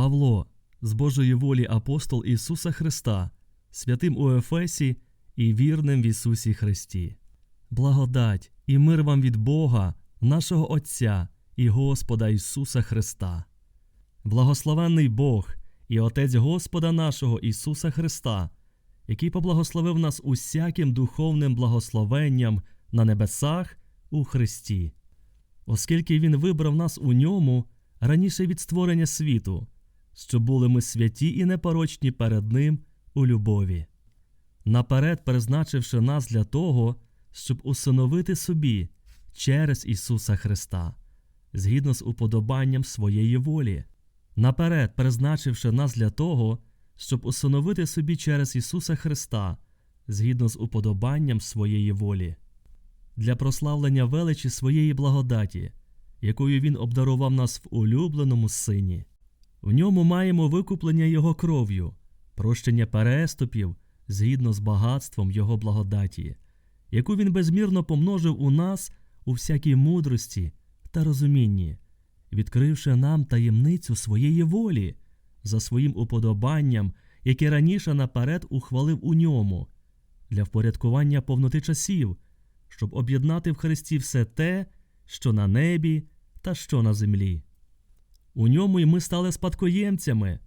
Павло, з Божої волі апостол Ісуса Христа, святим у Ефесі і вірним в Ісусі Христі. Благодать і мир вам від Бога, нашого Отця і Господа Ісуса Христа. Благословенний Бог і Отець Господа нашого Ісуса Христа, який поблагословив нас усяким духовним благословенням на небесах у Христі, оскільки Він вибрав нас у ньому раніше від створення світу, щоб були ми святі і непорочні перед Ним у любові, наперед призначивши нас для того, щоб усиновити собі через Ісуса Христа, згідно з уподобанням своєї волі, наперед призначивши нас для того, щоб усиновити собі через Ісуса Христа, згідно з уподобанням своєї волі, для прославлення величі своєї благодаті, якою Він обдарував нас в улюбленому Сині. В ньому маємо викуплення Його кров'ю, прощення переступів згідно з багатством Його благодаті, яку Він безмірно помножив у нас у всякій мудрості та розумінні, відкривши нам таємницю своєї волі за своїм уподобанням, яке раніше наперед ухвалив у ньому, для впорядкування повноти часів, щоб об'єднати в Христі все те, що на небі та що на землі. У ньому й ми стали спадкоємцями,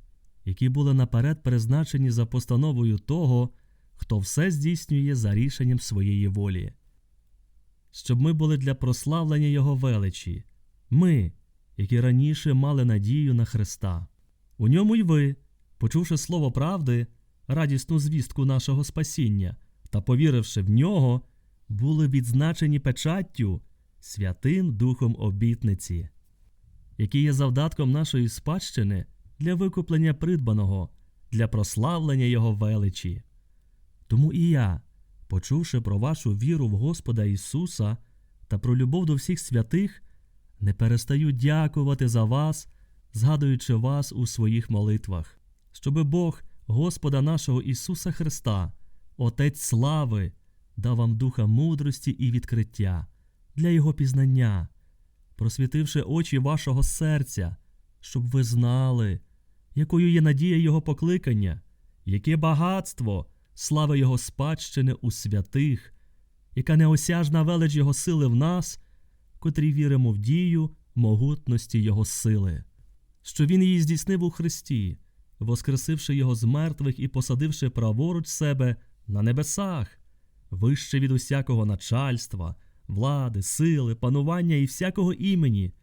які були наперед призначені за постановою того, хто все здійснює за рішенням своєї волі. Щоб ми були для прославлення Його величі, ми, які раніше мали надію на Христа. У ньому й ви, почувши слово правди, радісну звістку нашого спасіння та повіривши в нього, були відзначені печаттю Святим Духом обітниці, який є завдатком нашої спадщини для викуплення придбаного, для прославлення Його величі. Тому і я, почувши про вашу віру в Господа Ісуса та про любов до всіх святих, не перестаю дякувати за вас, згадуючи вас у своїх молитвах, щоби Бог Господа нашого Ісуса Христа, Отець слави, дав вам духа мудрості і відкриття для Його пізнання, просвітивши очі вашого серця, щоб ви знали, якою є надія Його покликання, яке багатство слави Його спадщини у святих, яка неосяжна велич Його сили в нас, котрі віримо в дію могутності Його сили, що Він її здійснив у Христі, воскресивши Його з мертвих і посадивши праворуч себе на небесах, вище від усякого начальства, влади, сили, панування і всякого імені,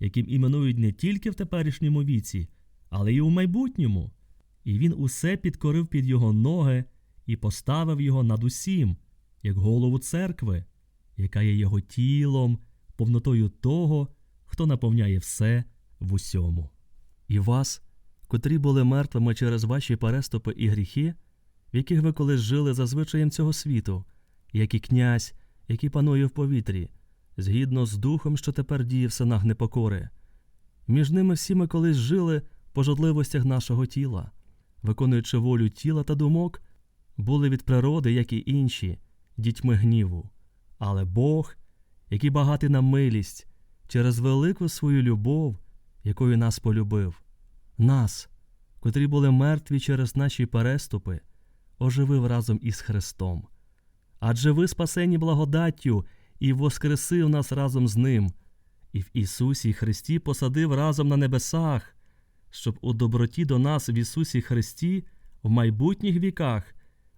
яким іменують не тільки в теперішньому віці, але й у майбутньому. І він усе підкорив під його ноги і поставив його над усім, як голову церкви, яка є його тілом, повнотою того, хто наповняє все в усьому. І вас, котрі були мертвими через ваші переступи і гріхи, в яких ви колись жили за звичаєм цього світу, як і князь, який панує в повітрі, згідно з духом, що тепер діє в синах непокори. Між ними всі ми колись жили в пожадливостях нашого тіла, виконуючи волю тіла та думок, були від природи, як і інші, дітьми гніву. Але Бог, який багатий на милість, через велику свою любов, якою нас полюбив, нас, котрі були мертві через наші переступи, оживив разом із Христом. Адже ви спасені благодаттю і воскресив нас разом з Ним, і в Ісусі Христі посадив разом на небесах, щоб у доброті до нас в Ісусі Христі в майбутніх віках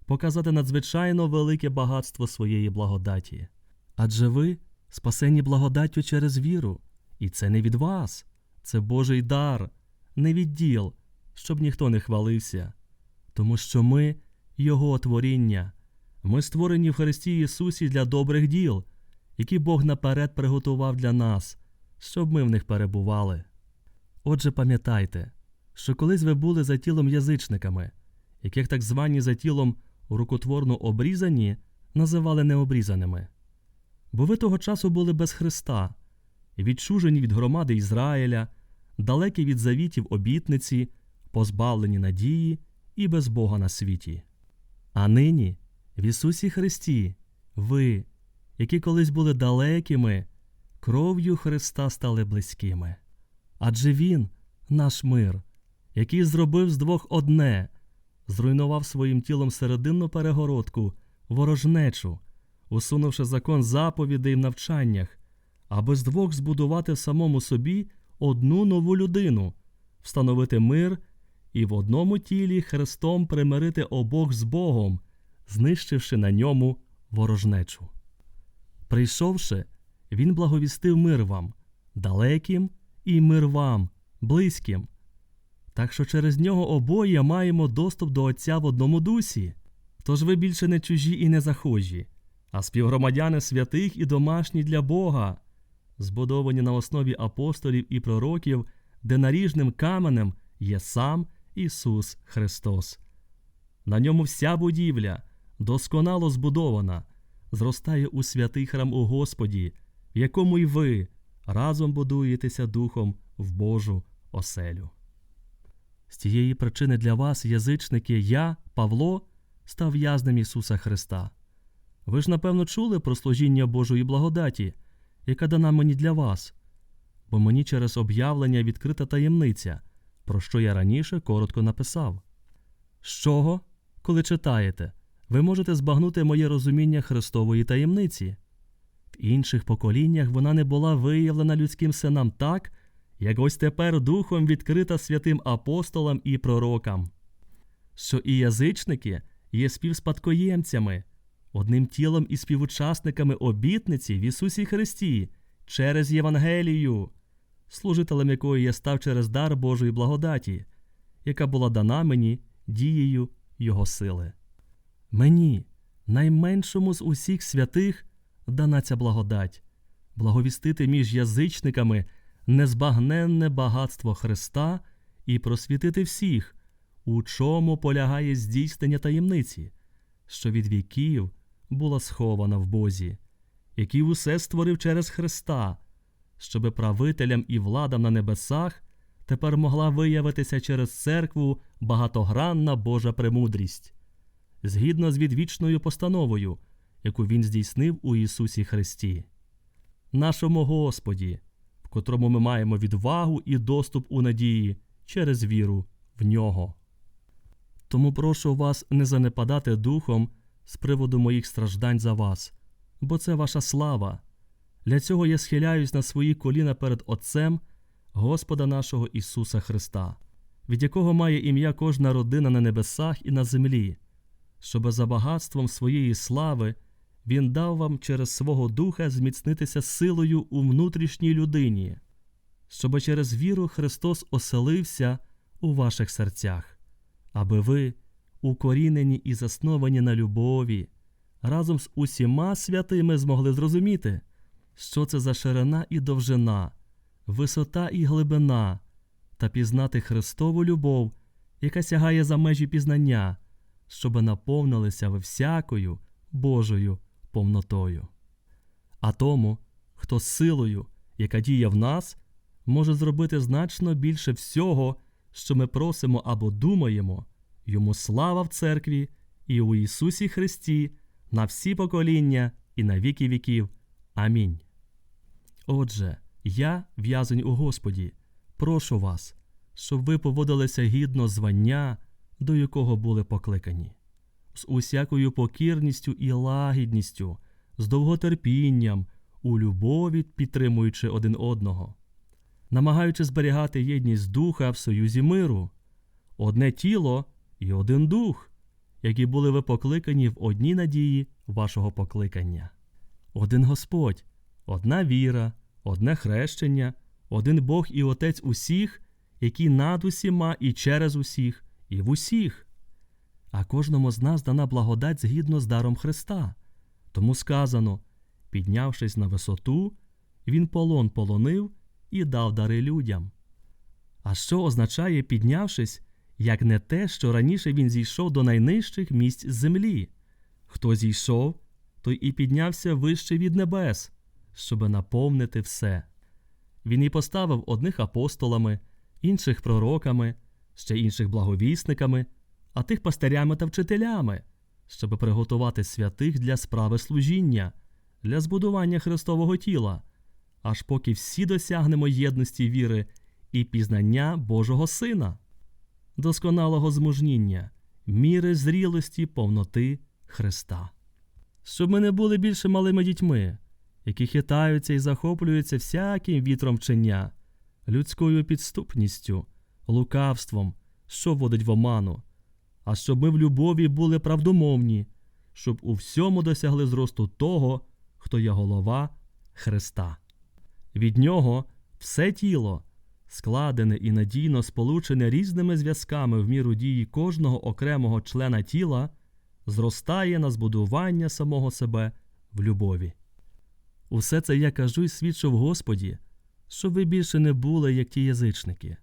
показати надзвичайно велике багатство своєї благодаті. Адже ви спасені благодаттю через віру, і це не від вас, це Божий дар, не від діл, щоб ніхто не хвалився, тому що ми Його творіння, ми створені в Христі Ісусі для добрих діл, які Бог наперед приготував для нас, щоб ми в них перебували. Отже, пам'ятайте, що колись ви були за тілом язичниками, яких так звані за тілом рукотворно обрізані називали необрізаними. Бо ви того часу були без Христа, відчужені від громади Ізраїля, далекі від завітів обітниці, позбавлені надії і без Бога на світі. А нині, в Ісусі Христі, ви, які колись були далекими, кров'ю Христа стали близькими. Адже Він, наш мир, який зробив з двох одне, зруйнував своїм тілом серединну перегородку, ворожнечу, усунувши закон заповідей в навчаннях, аби з двох збудувати в самому собі одну нову людину, встановити мир і в одному тілі Христом примирити обох з Богом, знищивши на ньому ворожнечу. Прийшовши, він благовістив мир вам, далеким і мир вам, близьким. Так що через нього обоє маємо доступ до Отця в одному дусі. Тож ви більше не чужі і не захожі, а співгромадяни святих і домашні для Бога, збудовані на основі апостолів і пророків, де наріжним каменем є сам Ісус Христос. На ньому вся будівля, досконало збудована, зростає у святий храм у Господі, в якому й ви разом будуєтеся духом в Божу оселю. З цієї причини для вас, язичники, я, Павло, став в'язнем Ісуса Христа. Ви ж, напевно, чули про служіння Божої благодаті, яка дана мені для вас, бо мені через об'явлення відкрита таємниця, про що я раніше коротко написав. З чого, коли читаєте, ви можете збагнути моє розуміння Христової таємниці. В інших поколіннях вона не була виявлена людським синам так, як ось тепер духом відкрита святим апостолам і пророкам, що і язичники є співспадкоємцями, одним тілом і співучасниками обітниці в Ісусі Христі через Євангелію, служителем якої я став через дар Божої благодаті, яка була дана мені дією Його сили. Мені, найменшому з усіх святих, дана ця благодать, благовістити між язичниками незбагненне багатство Христа і просвітити всіх, у чому полягає здійснення таємниці, що від віків була схована в Бозі, який усе створив через Христа, щоби правителям і владам на небесах тепер могла виявитися через церкву багатогранна Божа премудрість, згідно з відвічною постановою, яку Він здійснив у Ісусі Христі. Нашому Господі, в котрому ми маємо відвагу і доступ у надії через віру в нього. Тому прошу вас не занепадати духом з приводу моїх страждань за вас, бо це ваша слава. Для цього я схиляюсь на свої коліна перед Отцем Господа нашого Ісуса Христа, від якого має ім'я кожна родина на небесах і на землі, щоби за багатством своєї слави Він дав вам через свого Духа зміцнитися силою у внутрішній людині, щоби через віру Христос оселився у ваших серцях, аби ви, укорінені і засновані на любові, разом з усіма святими змогли зрозуміти, що це за ширина і довжина, висота і глибина, та пізнати Христову любов, яка сягає за межі пізнання, щоби наповнилися ви всякою Божою повнотою. А тому, хто силою, яка діє в нас, може зробити значно більше всього, що ми просимо або думаємо, йому слава в церкві і у Ісусі Христі на всі покоління і на віки віків. Амінь. Отже, я, в'язень у Господі, прошу вас, щоб ви поводилися гідно звання, до якого були покликані, з усякою покірністю і лагідністю, з довготерпінням, у любові підтримуючи один одного, намагаючи зберігати єдність духа в союзі миру, одне тіло і один дух, які були ви покликані в одній надії вашого покликання, один Господь, одна віра, одне хрещення, один Бог і Отець усіх, який над усіма і через усіх, і в усіх. А кожному з нас дана благодать згідно з даром Христа. Тому сказано піднявшись на висоту, він полон полонив і дав дари людям. А що означає, піднявшись, як не те, що раніше він зійшов до найнижчих місць землі? Хто зійшов, той і піднявся вище від небес, щоби наповнити все. Він і поставив одних апостолами, інших пророками, ще інших благовісниками, а тих пастирями та вчителями, щоби приготувати святих для справи служіння, для збудування Христового тіла, аж поки всі досягнемо єдності віри і пізнання Божого Сина, досконалого змужніння, міри зрілості повноти Христа. Щоб ми не були більше малими дітьми, які хитаються і захоплюються всяким вітром вчення, людською підступністю, лукавством, що вводить в оману, а щоб ми в любові були правдомовні, щоб у всьому досягли зросту того, хто є голова Христа. Від нього все тіло, складене і надійно сполучене різними зв'язками в міру дії кожного окремого члена тіла, зростає на збудування самого себе в любові. Усе це я кажу і свідчу в Господі, щоб ви більше не були, як ті язичники,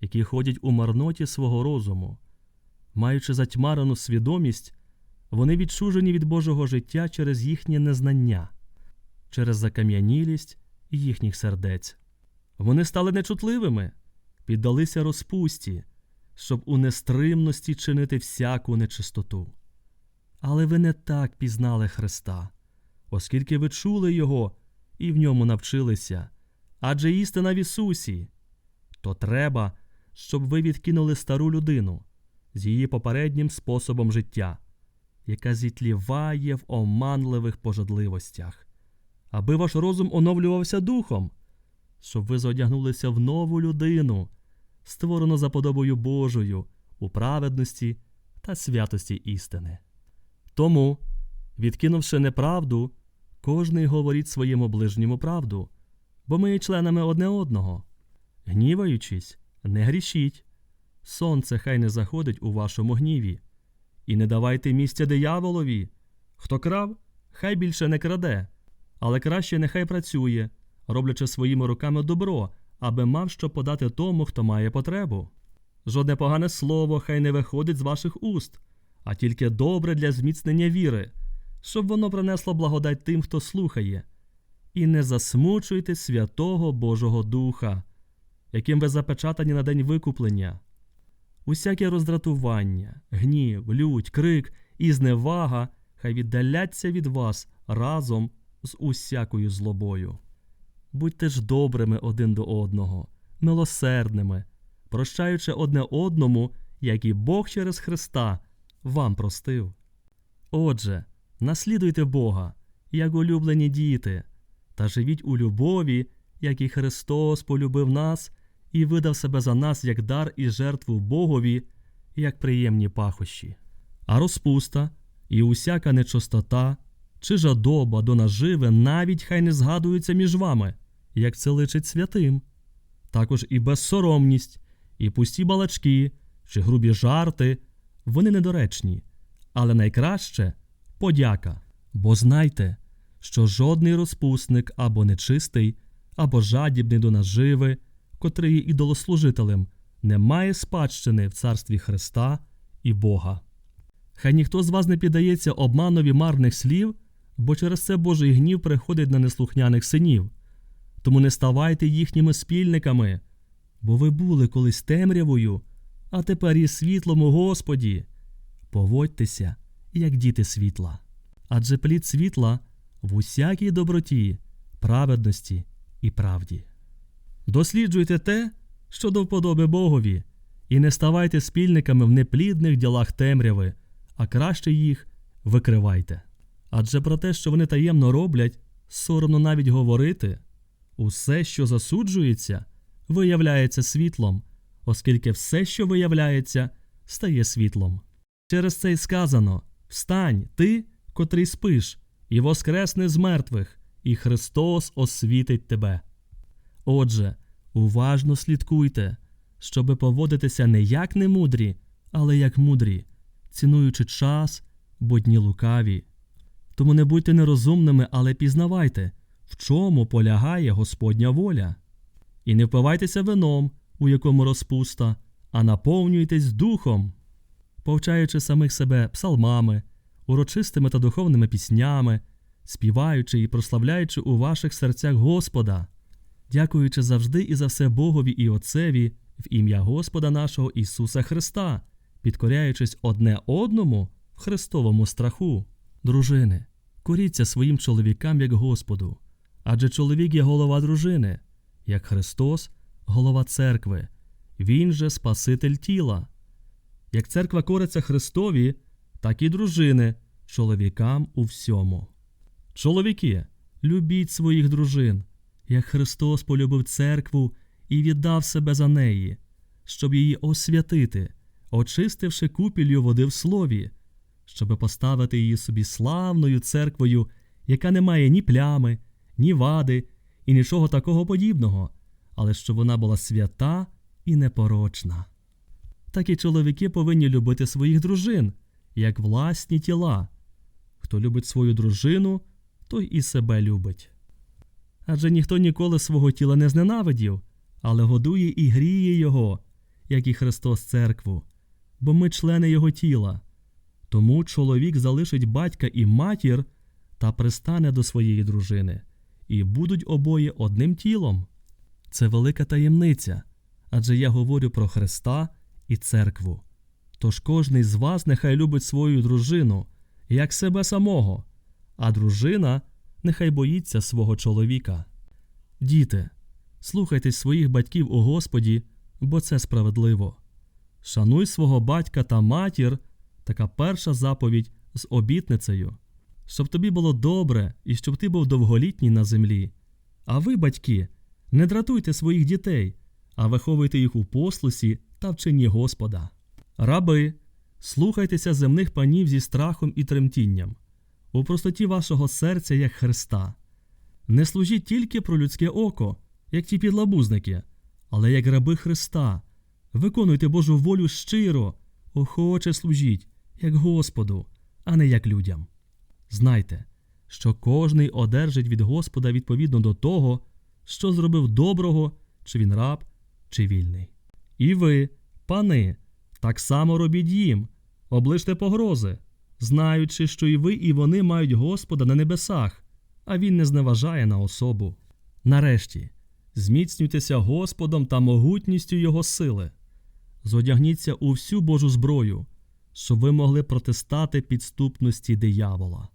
які ходять у марноті свого розуму. Маючи затьмарену свідомість, вони відчужені від Божого життя через їхнє незнання, через закам'янілість їхніх сердець. Вони стали нечутливими, піддалися розпусті, щоб у нестримності чинити всяку нечистоту. Але ви не так пізнали Христа, оскільки ви чули Його і в ньому навчилися, адже істина в Ісусі. То треба, щоб ви відкинули стару людину з її попереднім способом життя, яка зітліває в оманливих пожадливостях, аби ваш розум оновлювався духом, щоб ви зодягнулися в нову людину, створену за подобою Божою у праведності та святості істини. Тому, відкинувши неправду, кожний говорить своєму ближньому правду, бо ми є членами одне одного. Гніваючись, не грішіть. Сонце хай не заходить у вашому гніві. І не давайте місця дияволові. Хто крав, хай більше не краде, але краще нехай працює, роблячи своїми руками добро, аби мав що подати тому, хто має потребу. Жодне погане слово хай не виходить з ваших уст, а тільки добре для зміцнення віри, щоб воно принесло благодать тим, хто слухає. І не засмучуйте святого Божого Духа, яким ви запечатані на день викуплення. Усяке роздратування, гнів, лють, крик і зневага хай віддаляться від вас разом з усякою злобою. Будьте ж добрими один до одного, милосердними, прощаючи одне одному, як і Бог через Христа вам простив. Отже, наслідуйте Бога, як улюблені діти, та живіть у любові, як і Христос полюбив нас і видав себе за нас як дар і жертву Богові, як приємні пахощі. А розпуста і усяка нечистота чи жадоба до наживи навіть хай не згадуються між вами, як це личить святим. Також і безсоромність, і пусті балачки, чи грубі жарти вони недоречні, але найкраще подяка. Бо знайте, що жодний розпусник або нечистий, або жадібний до наживи, котрий є ідолослужителем, не має спадщини в царстві Христа і Бога. Хай ніхто з вас не піддається обманові марних слів, бо через це Божий гнів приходить на неслухняних синів. Тому не ставайте їхніми спільниками, бо ви були колись темрявою, а тепер і світлом у Господі. Поводьтеся, як діти світла. Адже плід світла в усякій доброті, праведності і правді. Досліджуйте те, що до вподоби Богові, і не ставайте спільниками в неплідних ділах темряви, а краще їх викривайте. Адже про те, що вони таємно роблять, соромно навіть говорити, усе, що засуджується, виявляється світлом, оскільки все, що виявляється, стає світлом. Через це й сказано Встань, ти, котрий спиш, і воскресни з мертвих, і Христос освітить тебе. Отже, уважно слідкуйте, щоби поводитися не як немудрі, але як мудрі, цінуючи час, бо дні лукаві. Тому не будьте нерозумними, але пізнавайте, в чому полягає Господня воля. І не впивайтеся вином, у якому розпуста, а наповнюйтесь духом, повчаючи самих себе псалмами, урочистими та духовними піснями, співаючи і прославляючи у ваших серцях Господа, дякуючи завжди і за все Богові і Отцеві в ім'я Господа нашого Ісуса Христа, підкоряючись одне одному в Христовому страху. Дружини, коріться своїм чоловікам як Господу, адже чоловік є голова дружини, як Христос голова церкви, Він же Спаситель тіла. Як церква кориться Христові, так і дружини, чоловікам у всьому. Чоловіки, любіть своїх дружин, як Христос полюбив церкву і віддав себе за неї, щоб її освятити, очистивши купілью води в слові, щоби поставити її собі славною церквою, яка не має ні плями, ні вади і нічого такого подібного, але щоб вона була свята і непорочна. Так і чоловіки повинні любити своїх дружин, як власні тіла. Хто любить свою дружину, той і себе любить. Адже ніхто ніколи свого тіла не зненавидів, але годує і гріє його, як і Христос церкву, бо ми члени Його тіла. Тому чоловік залишить батька і матір та пристане до своєї дружини, і будуть обоє одним тілом. Це велика таємниця, адже я говорю про Христа і церкву. Тож кожний з вас нехай любить свою дружину, як себе самого, а дружина нехай боїться свого чоловіка. Діти, слухайтесь своїх батьків у Господі, бо це справедливо. Шануй свого батька та матір така перша заповідь з обітницею, щоб тобі було добре і щоб ти був довголітній на землі. А ви, батьки, не дратуйте своїх дітей, а виховуйте їх у послусі та вчині Господа. Раби, слухайтеся земних панів зі страхом і тремтінням, у простоті вашого серця, як Христа. Не служіть тільки про людське око, як ті підлабузники, але як раби Христа. Виконуйте Божу волю щиро, охоче служіть, як Господу, а не як людям. Знайте, що кожний одержить від Господа відповідно до того, що зробив доброго, чи він раб, чи вільний. І ви, пани, так само робіть їм, оближте погрози, знаючи, що і ви, і вони мають Господа на небесах, а він не зневажає на особу. Нарешті, зміцнюйтеся Господом та могутністю Його сили, зодягніться у всю Божу зброю, щоб ви могли протистати підступності диявола.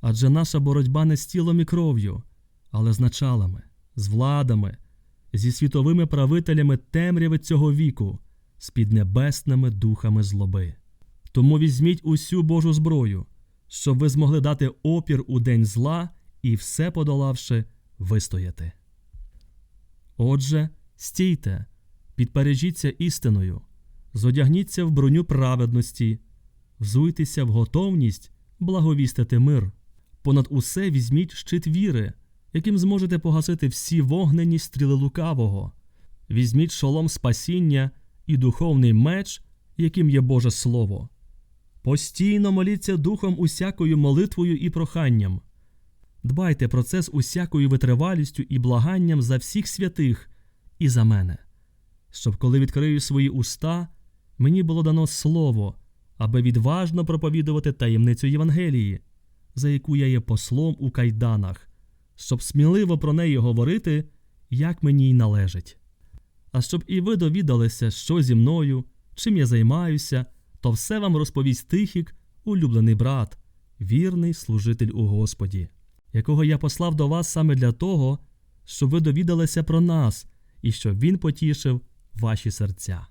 Адже наша боротьба не з тілом і кров'ю, але з началами, з владами, зі світовими правителями темряви цього віку, з піднебесними духами злоби. Тому візьміть усю Божу зброю, щоб ви змогли дати опір у день зла і все подолавши, вистояти. Отже, стійте, підпережіться істиною, зодягніться в броню праведності, взуйтеся в готовність благовістити мир. Понад усе візьміть щит віри, яким зможете погасити всі вогнені стріли лукавого. Візьміть шолом спасіння і духовний меч, яким є Боже Слово. Постійно моліться духом усякою молитвою і проханням. Дбайте про це з усякою витривалістю і благанням за всіх святих і за мене, щоб, коли відкрию свої уста, мені було дано слово, аби відважно проповідувати таємницю Євангелії, за яку я є послом у кайданах, щоб сміливо про неї говорити, як мені й належить. А щоб і ви довідалися, що зі мною, чим я займаюся, то все вам розповість Тихік, улюблений брат, вірний служитель у Господі, якого я послав до вас саме для того, щоб ви довідалися про нас і щоб він потішив ваші серця.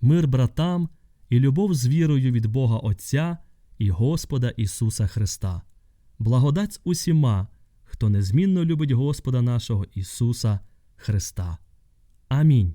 Мир братам і любов з вірою від Бога Отця і Господа Ісуса Христа. Благодать усіма, хто незмінно любить Господа нашого Ісуса Христа. Амінь.